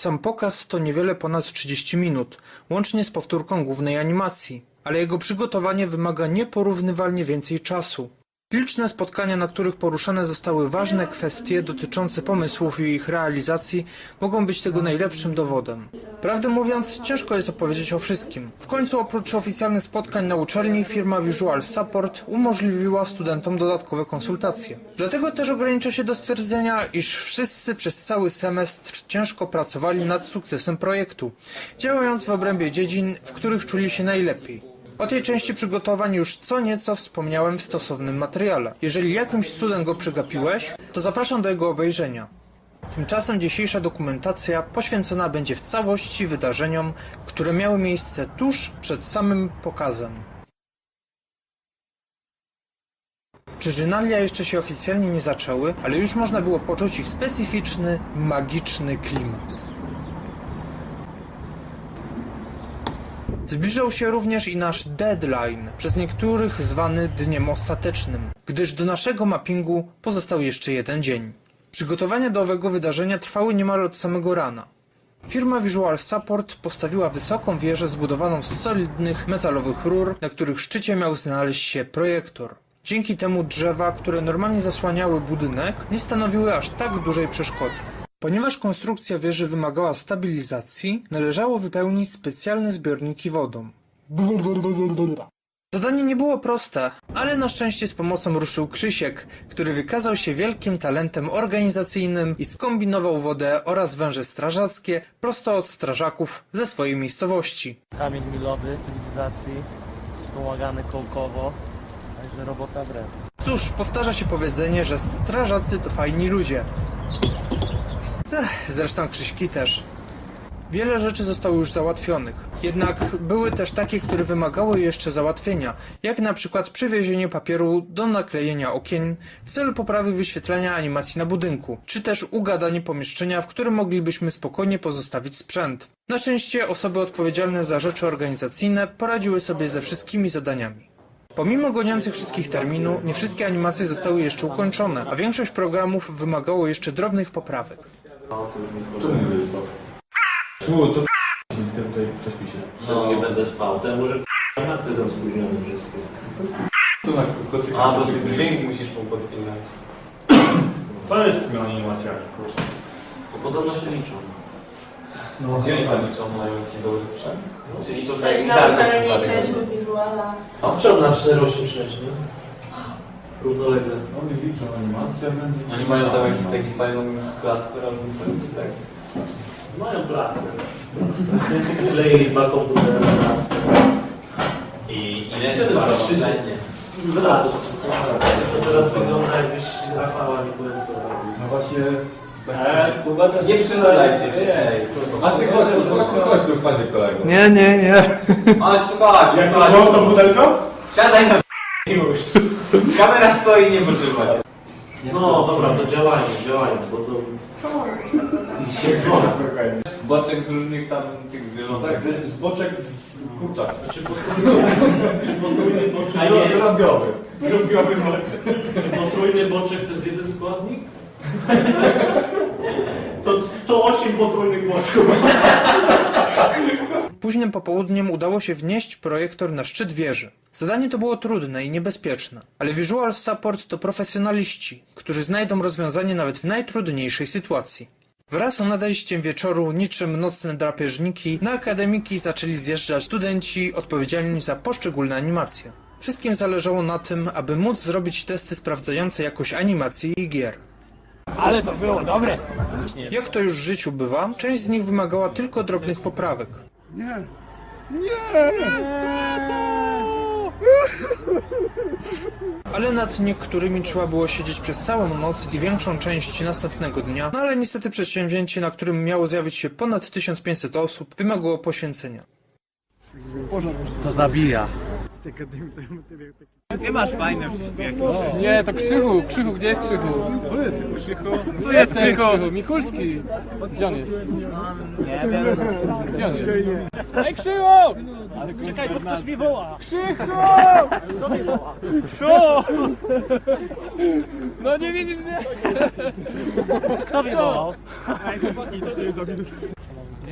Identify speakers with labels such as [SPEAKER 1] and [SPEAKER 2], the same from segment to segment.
[SPEAKER 1] Sam pokaz to niewiele ponad 30 minut, łącznie z powtórką głównej animacji, ale jego przygotowanie wymaga nieporównywalnie więcej czasu. Liczne spotkania, na których poruszane zostały ważne kwestie dotyczące pomysłów i ich realizacji, mogą być tego najlepszym dowodem. Prawdę mówiąc, ciężko jest opowiedzieć o wszystkim. W końcu oprócz oficjalnych spotkań na uczelni, firma Visual Support umożliwiła studentom dodatkowe konsultacje. Dlatego też ograniczę się do stwierdzenia, iż wszyscy przez cały semestr ciężko pracowali nad sukcesem projektu, działając w obrębie dziedzin, w których czuli się najlepiej. O tej części przygotowań już co nieco wspomniałem w stosownym materiale. Jeżeli jakimś cudem go przegapiłeś, to zapraszam do jego obejrzenia. Tymczasem dzisiejsza dokumentacja poświęcona będzie w całości wydarzeniom, które miały miejsce tuż przed samym pokazem. Czyżynalia jeszcze się oficjalnie nie zaczęły, ale już można było poczuć ich specyficzny, magiczny klimat. Zbliżał się również i nasz deadline, przez niektórych zwany dniem ostatecznym, gdyż do naszego mappingu pozostał jeszcze jeden dzień. Przygotowania do owego wydarzenia trwały niemal od samego rana. Firma Visual Support postawiła wysoką wieżę zbudowaną z solidnych metalowych rur, na których szczycie miał znaleźć się projektor. Dzięki temu drzewa, które normalnie zasłaniały budynek, nie stanowiły aż tak dużej przeszkody. Ponieważ konstrukcja wieży wymagała stabilizacji, należało wypełnić specjalne zbiorniki wodą. Zadanie nie było proste, ale na szczęście z pomocą ruszył Krzysiek, który wykazał się wielkim talentem organizacyjnym i skombinował wodę oraz węże strażackie prosto od strażaków ze swojej miejscowości.
[SPEAKER 2] Kamień milowy cywilizacji, wspomagany kołkowo, także robota wręcz.
[SPEAKER 1] Cóż, powtarza się powiedzenie, że strażacy to fajni ludzie. Ech, zresztą Krzyśki też. Wiele rzeczy zostało już załatwionych. Jednak były też takie, które wymagały jeszcze załatwienia, jak na przykład przywiezienie papieru do naklejenia okien w celu poprawy wyświetlenia animacji na budynku, czy też ugadanie pomieszczenia, w którym moglibyśmy spokojnie pozostawić sprzęt. Na szczęście osoby odpowiedzialne za rzeczy organizacyjne poradziły sobie ze wszystkimi zadaniami. Pomimo goniących wszystkich terminu, nie wszystkie animacje zostały jeszcze ukończone, a większość programów wymagało jeszcze drobnych poprawek.
[SPEAKER 3] Czemu to tutaj prześpi się?
[SPEAKER 4] No nie będę spał, temu, że animacje są spóźnione wszystkie.
[SPEAKER 3] To na kocyku.
[SPEAKER 4] A, bo
[SPEAKER 3] dźwięk musisz podpinać.
[SPEAKER 5] Co jest z tymi animacjami, kurczę?
[SPEAKER 4] To podobno się liczą.
[SPEAKER 3] No, Gdzie oni tam liczą? Mają jakiś dobry sprzęt?
[SPEAKER 4] Czyli liczą, że
[SPEAKER 6] Cześć
[SPEAKER 4] jak
[SPEAKER 6] na
[SPEAKER 4] gitary
[SPEAKER 6] uczelni,
[SPEAKER 4] zostawią.
[SPEAKER 6] cześć do wizuala.
[SPEAKER 4] A czemu na 486, nie? Równolegle.
[SPEAKER 3] Oni liczą animację, będzie... Oni mają tam jakiś taki fajną klaster albo coś, tak?
[SPEAKER 4] Mają plaskę. Skleili dwa komputery na plaskę.
[SPEAKER 7] I ile rocznie?
[SPEAKER 4] Brat. To teraz wygląda jakbyś Rafała nie byłem co robił.
[SPEAKER 3] No właśnie...
[SPEAKER 4] Kuba też
[SPEAKER 7] Nie przydajcie się.
[SPEAKER 3] Ej, A ty chodź chodź tu, chodź tu, panie kolego.
[SPEAKER 1] Nie, nie, nie.
[SPEAKER 7] Chodź tu, chodź,
[SPEAKER 5] Jak to było z tą butelką?
[SPEAKER 7] Siadaj na już. Kamera stoi, nie potrzeba się.
[SPEAKER 4] No dobra, to działają, działają, bo to...
[SPEAKER 3] Boczek z różnych tam tych zwierząt. Tak, z boczek z kurczaka.
[SPEAKER 4] Czy potrójny, czy potrójny boczek...
[SPEAKER 7] A nie.
[SPEAKER 3] Grobiowy boczek.
[SPEAKER 4] Czy potrójny boczek to jest jeden składnik? To, to 8 potrójnych boczków.
[SPEAKER 1] Późnym popołudniem udało się wnieść projektor na szczyt wieży. Zadanie to było trudne i niebezpieczne, ale Visual Support to profesjonaliści, którzy znajdą rozwiązanie nawet w najtrudniejszej sytuacji. Wraz z nadejściem wieczoru, niczym nocne drapieżniki, na akademiki zaczęli zjeżdżać studenci odpowiedzialni za poszczególne animacje. Wszystkim zależało na tym, aby móc zrobić testy sprawdzające jakość animacji i gier.
[SPEAKER 2] Ale to było dobre!
[SPEAKER 1] Jak to już w życiu bywa, część z nich wymagała tylko drobnych poprawek. Ale nad niektórymi trzeba było siedzieć przez całą noc i większą część następnego dnia, no ale niestety przedsięwzięcie, na którym miało zjawić się ponad 1500 osób, wymagało poświęcenia.
[SPEAKER 2] To zabija.
[SPEAKER 7] Ty masz fajne wszystkie.
[SPEAKER 3] Nie, to Krzychu, Krzychu, gdzie jest Krzychu? Tu jest Krzychu. Tu jest Krzychu. Mikulski. Gdzie on jest?
[SPEAKER 7] Nie wiem.
[SPEAKER 3] Gdzie on jest? Ej, Krzychu!
[SPEAKER 4] Czekaj, bo ktoś mi woła.
[SPEAKER 3] Krzychu!
[SPEAKER 4] Kto mi woła?
[SPEAKER 3] No nie widzisz mnie?
[SPEAKER 4] Kto mi wołał?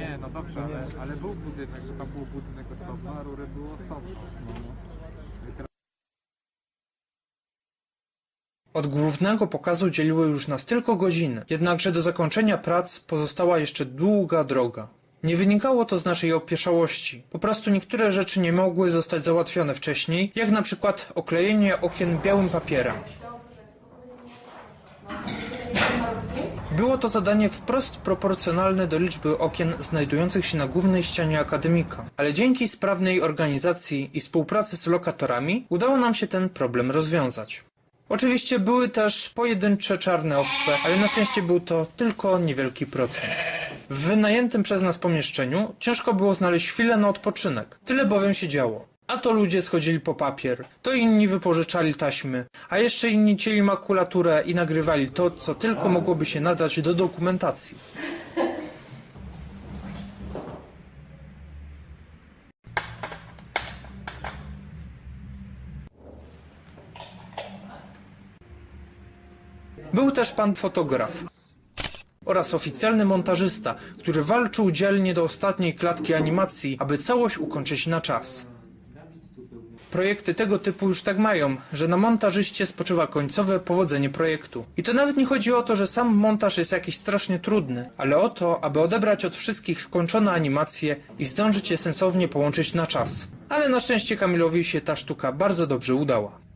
[SPEAKER 6] Nie, no dobrze, ale, ale był budynek, że tam był budynek osobno, a rury było osobno.
[SPEAKER 1] Od głównego pokazu dzieliły już nas tylko godziny, jednakże do zakończenia prac pozostała jeszcze długa droga. Nie wynikało to z naszej opieszałości. Po prostu niektóre rzeczy nie mogły zostać załatwione wcześniej, jak na przykład oklejenie okien białym papierem. Było to zadanie wprost proporcjonalne do liczby okien znajdujących się na głównej ścianie akademika, ale dzięki sprawnej organizacji i współpracy z lokatorami udało nam się ten problem rozwiązać. Oczywiście były też pojedyncze czarne owce, ale na szczęście był to tylko niewielki procent. W wynajętym przez nas pomieszczeniu ciężko było znaleźć chwilę na odpoczynek. Tyle bowiem się działo. A to ludzie schodzili po papier, to inni wypożyczali taśmy, a jeszcze inni cieli makulaturę i nagrywali to, co tylko mogłoby się nadać do dokumentacji. Był też pan fotograf oraz oficjalny montażysta, który walczył dzielnie do ostatniej klatki animacji, aby całość ukończyć na czas. Projekty tego typu już tak mają, że na montażyście spoczywa końcowe powodzenie projektu. I to nawet nie chodzi o to, że sam montaż jest jakiś strasznie trudny, ale o to, aby odebrać od wszystkich skończone animacje i zdążyć je sensownie połączyć na czas. Ale na szczęście Kamilowi się ta sztuka bardzo dobrze udała.